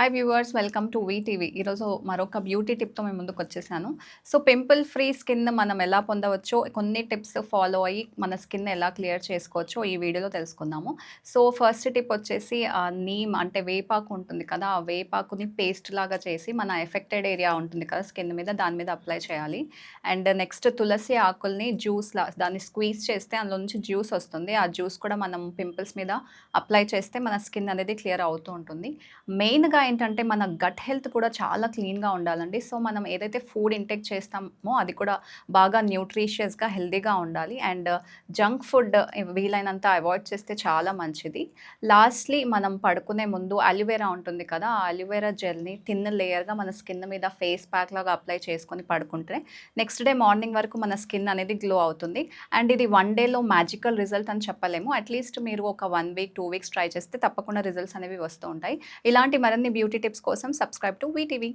Hi viewers welcome to VTV ఈరోజు మరొక beauty టిప్తో మేము ముందుకు వచ్చేసాను. సో పింపుల్ ఫ్రీ స్కిన్ మనం ఎలా పొందవచ్చో కొన్ని టిప్స్ ఫాలో అయ్యి మన స్కిన్ ఎలా క్లియర్ చేసుకోవచ్చో ఈ వీడియోలో తెలుసుకుందాము. సో ఫస్ట్ టిప్ వచ్చేసి నీమ్ అంటే వేపాకు ఉంటుంది కదా ఆ వేపాకుని పేస్ట్ లాగా చేసి మన ఎఫెక్టెడ్ ఏరియా ఉంటుంది కదా స్కిన్ మీద దాని మీద అప్లై చేయాలి. అండ్ నెక్స్ట్ తులసి ఆకుల్ని జ్యూస్లా దాన్ని స్క్వీజ్ చేస్తే అందులో నుంచి జ్యూస్ వస్తుంది. ఆ జ్యూస్ కూడా మనం పింపుల్స్ మీద అప్లై చేస్తే మన స్కిన్ అనేది క్లియర్ అవుతూ ఉంటుంది. మెయిన్గా ఏంటంటే మన గట్ హెల్త్ కూడా చాలా క్లీన్గా ఉండాలండి. సో మనం ఏదైతే ఫుడ్ ఇంటేక్ చేస్తామో అది కూడా బాగా న్యూట్రిషియస్గా హెల్దీగా ఉండాలి. అండ్ జంక్ ఫుడ్ వీలైనంత అవాయిడ్ చేస్తే చాలా మంచిది. లాస్ట్లీ మనం పడుకునే ముందు అలివేరా ఉంటుంది కదా ఆ అలివేరా జెల్ని తిన్న లేయర్గా మన స్కిన్ మీద ఫేస్ ప్యాక్ లాగా అప్లై చేసుకొని పడుకుంటే నెక్స్ట్ డే మార్నింగ్ వరకు మన స్కిన్ అనేది గ్లో అవుతుంది. అండ్ ఇది వన్ డేలో మ్యాజికల్ రిజల్ట్ అని చెప్పలేము. అట్లీస్ట్ మీరు ఒక one week two weeks try చేస్తే తప్పకుండా రిజల్ట్స్ అనేవి వస్తూ ఉంటాయి. ఇలాంటి మరిన్ని బ్యూటీ టిప్స్ కోసం సబ్స్క్రైబ్ టు వీటీవీ